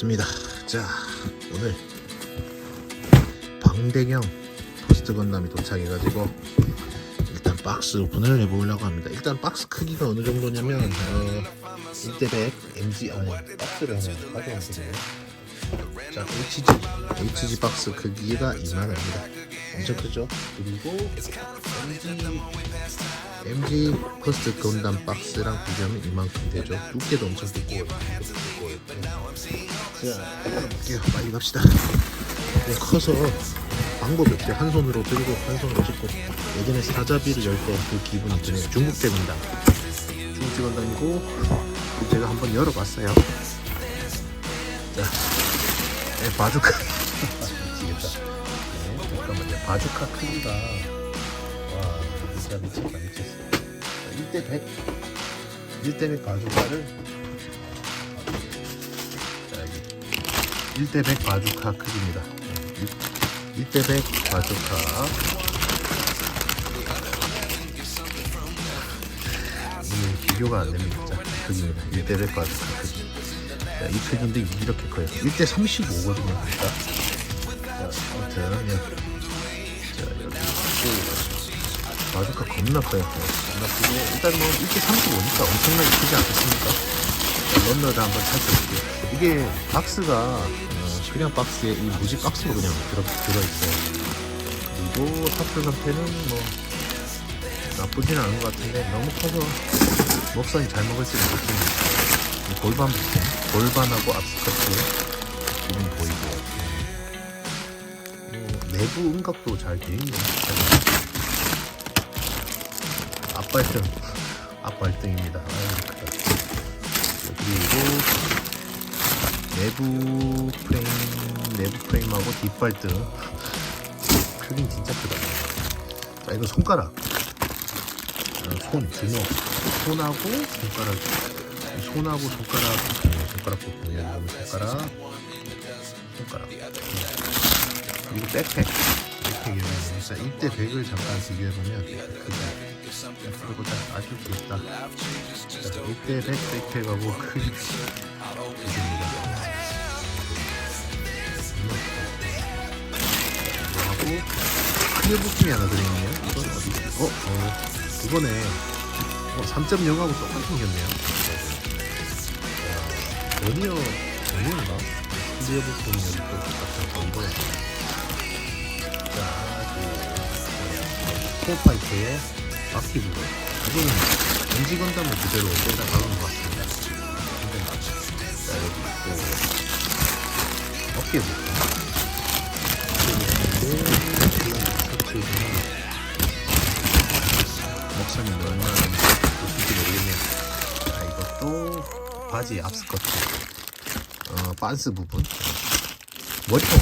왔습니다. 자, 오늘 방대경 포스트 건담이 도착해가지고 일단 박스 오픈을 해보려고 합니다. 일단 박스 크기가 어느 정도냐면 어, 1대100 MG 아니 박스를 하나 가져왔거든요. 자, HG HG 박스 크기가 이만합니다. 엄청 크죠? 그리고 MG MG 포스트 건담 박스랑 비교하면 이만큼 되죠. 두께도 엄청 두꺼워요. 두꺼워요. 자, 볼게요. 빨리 갑시다. 네, 커서 방법이 없어요. 한 손으로 들고 한 손으로 짚고 예전에 사자비를 열때그 기분이 드네요. 중국제 건담. 중국제 건담이고 제가 한번 열어봤어요. 자, 네, 바주카. 미치겠다. 네, 잠깐만요. 바주카 와 진짜 미쳤다 미쳤어. 1대 100 1대 100 바주카를 자 여기 1대 100 바주카 크기입니다. 1대 100 바주카 이 비교가 안 됩니다. 자, 크기입니다. 1대 100 바주카 크기. 자, 이 크기인데 이렇게 커요. 1대 35거든요. 그러니까. 자, 아무튼 예. 자, 또 바주카 겁나 커요. 겁나 크고 일단 뭐 1대 35니까 엄청나게 크지 않겠습니까? 자, 런너를 한번 살펴볼게요. 이게 박스가 어, 그냥 박스에 이 무지 박스로 그냥 들어, 들어있어요. 그리고 사풀 상태는 뭐 나쁘진 않은 것 같은데 너무 커서 먹성이 잘 먹을 수 있겠습니다. 이 골반 부분, 골반하고 앞스커트 부분 보이고 어, 내부 음각도 잘돼 있네요. 앞발등, 앞발등입니다. 그리고 내부 프레임, 내부 프레임하고 뒷발등 크긴 진짜 크다. 자, 이거 손가락. 어, 손, 주먹, 손하고 손가락, 이 손하고 손가락, 어, 손가락 부분, 여기 손가락, 손가락. 그리고 백팩. 백팩이 여기 자, 이때 100을 잠깐 비교해보면 아주 귀엽다. 자, 이때 100 백팩하고 크기 비교입니다. 하고 크게 부품이 하나 들어있네요. 이건 어디? 어? 어 이거네. 어, 3.0하고 똑같은 생겼네요. 와, 버니어 버니어인가? 크게 부품이 또거 이거야. 자, 그 코어파이터의 바퀴 부분. 이거는 엔지 건담을 그대로 빼다 박은 것 같습니다. 근데 자 여기 있고 어깨 부분. 목선이 얼마나 좋을지 모르겠네요. 자, 이것도 바지 앞스커트, 어, 반스 부분, 머리통,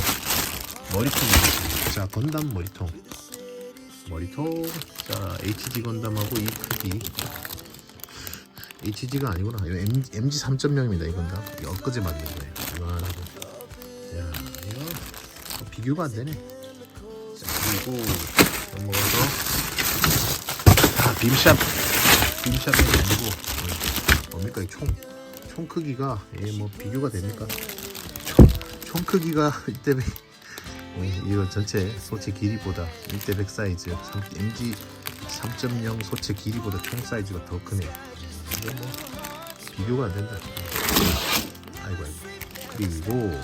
머리통. 자, 건담 머리통, 머리통. 자, HG 건담하고 이 크기. HG가 아니구나. 이거 MG, MG 3.0입니다. 이 건담. 이 엊그제 만든 거예요. 이만하고. 야, 이거 뭐 비교가 안 되네. 자, 그리고 넘어가서 아, 빔샵 빔샵이 아니고 어, 뭡니까 이총총 크기가 예, 뭐 비교가 됩니까? 총, 총 크기가 이때 백 예, 이거 전체 소체 길이보다 1대 100 사이즈 3, MG 3.0 소체 길이보다 총 사이즈가 더 크네요. 이거 뭐 비교가 안 된다. 아이고 아이고. 그리고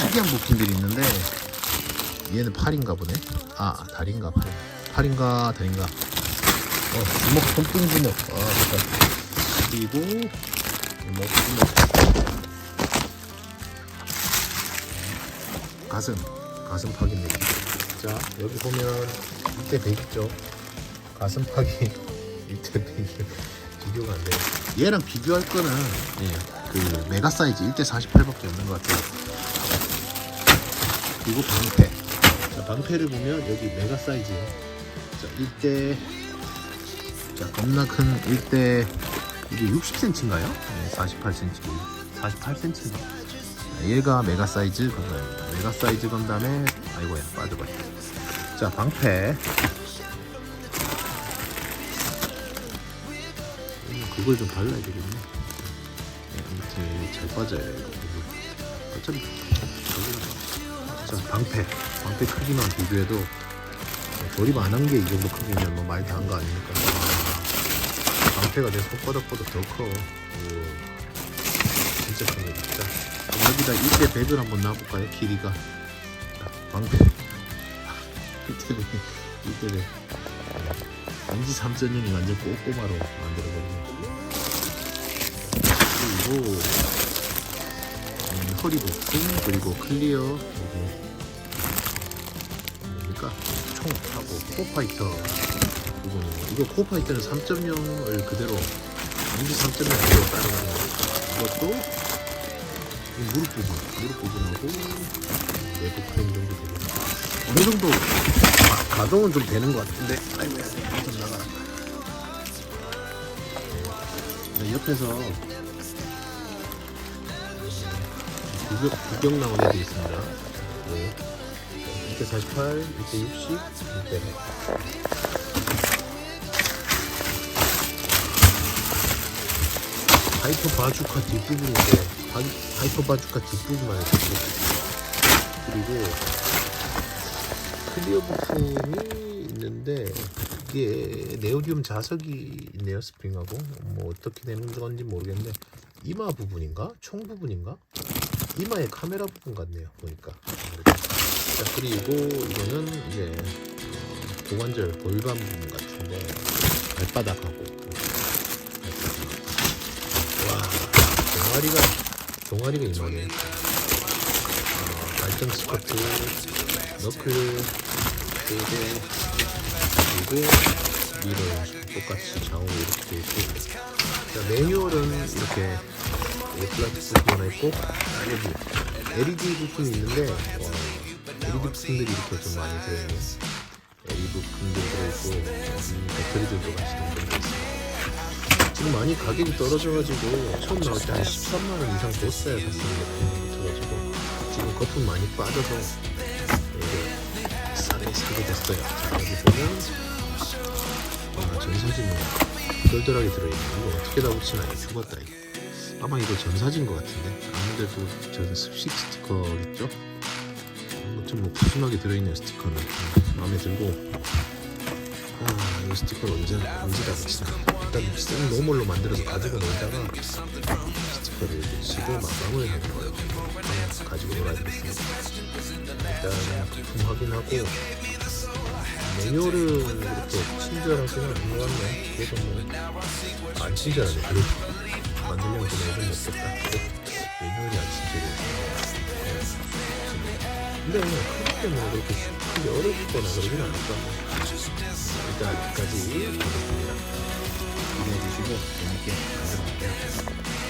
특이한 부품들이 있는데 얘는 팔인가 보네. 아 다리인가 팔. 팔인가 다리인가. 어 주먹 손등 주먹. 아 좋다. 그리고 주먹 주먹 가슴 가슴 팍인데 자 여기 보면 이때 100 있죠? 가슴 팍이 이때 100 비교가 안 돼요. 얘랑 비교할 거는 예, 그 메가 사이즈 1대 48밖에 없는 것 같아요. 그리고 방패. 자, 방패를 보면 여기 메가 사이즈예요. 자 1대 자 겁나 큰 1대 이게 60cm인가요? 네, 48cm 48cm인가? 얘가 메가 사이즈 건담입니다 메가 사이즈 건담에 아이고야 빠져버려 자 방패 음, 그걸 좀 발라야 되겠네 버튼이 잘 빠져요. 어차피 자 방패 방패 크기만 비교해도 조립 안 한 게 이 정도 크기면 뭐 많이 다 한 거 아닙니까? 아, 방패가 내 손바닥보다 더 커. 오, 진짜 큽니다. 자, 여기다 이때 백을 한번 놔볼까요? 길이가. 자, 방패. 이때 백, 이때 백. MG 3.0이 완전 꼬꼬마로 만들어버리네. 그리고 음, 허리 부품 그리고 클리어 그리고 뭡니까 총하고 코파이터 부분이고 이거 코파이터는 3.0을 그대로 MG 3.0 그대로 따라가는 거 이것도 이 무릎 부분 무릎 부분하고 내부 프레임 정도 되고 어느 정도 가- 가동은 좀 되는 것 같은데 아이고야 좀 나가라 네, 옆에서 구경, 구경 나오게 되어 있습니다. 네. 이때 48, 이때 60, 이때 100. 하이퍼 바주카 뒷부분인데 하- 하이퍼 바주카 뒷부분만 이렇게 그리고 클리어 부품이 있는데 이게 네오디움 자석이 있네요 스프링하고. 뭐 어떻게 되는 건지 모르겠는데 이마 부분인가? 총 부분인가? 이마의 카메라 부분 같네요 보니까. 자 그리고 이거는 이제 어, 고관절 골반 부분 같은데 발바닥하고. 와 동아리가 동아리가 이만해 어, 발등 스커트 너클 세대 그리고 미러 똑같이 좌우 이렇게 돼 있고. 자, 매뉴얼은 이렇게 이 플라스틱 하나 있고 여기 LED 부품이 있는데 와, LED 부품들이 이렇게 좀 많이 들어있네 LED 부품도 들어있고 음, 배터리들도 같이 들어있습니다 지금 많이 가격이 떨어져가지고 처음 나올 때 한 13만원 이상 됐어야 샀습니다. 붙어가지고 지금 거품 많이 빠져서 이게 싸게 사게 됐어요. 자 여기 보면 아, 전사진이 똘똘하게 들어있네 이거 어떻게 다 붙이나 죽었다 이거. 아마 이거 전사진 것 같은데? 아무래도 전 습식 스티커겠죠? 아무튼 뭐 푸짐하게 들어있는 스티커는 음, 마음에 들고 아, 이 스티커를 언제 언제 다 붙이나. 일단 생 노멀로 만들어서 가지고 놀다가 스티커를 붙이고 막 마무리하는 거예요. 아, 가지고 놀아야 되겠습니다. 일단 부품 확인하고 매뉴얼은 그렇게 친절하지는 않은 것 같네. 그래도 뭐안 친절하네. 그래도 만들려면 좀 애좀 먹겠다. 매뉴얼이 안 친절해. 근데 크기 때문에 그렇게 크게 어렵거나 그러진 않을 것 같네 일단 여기까 지 보겠습니다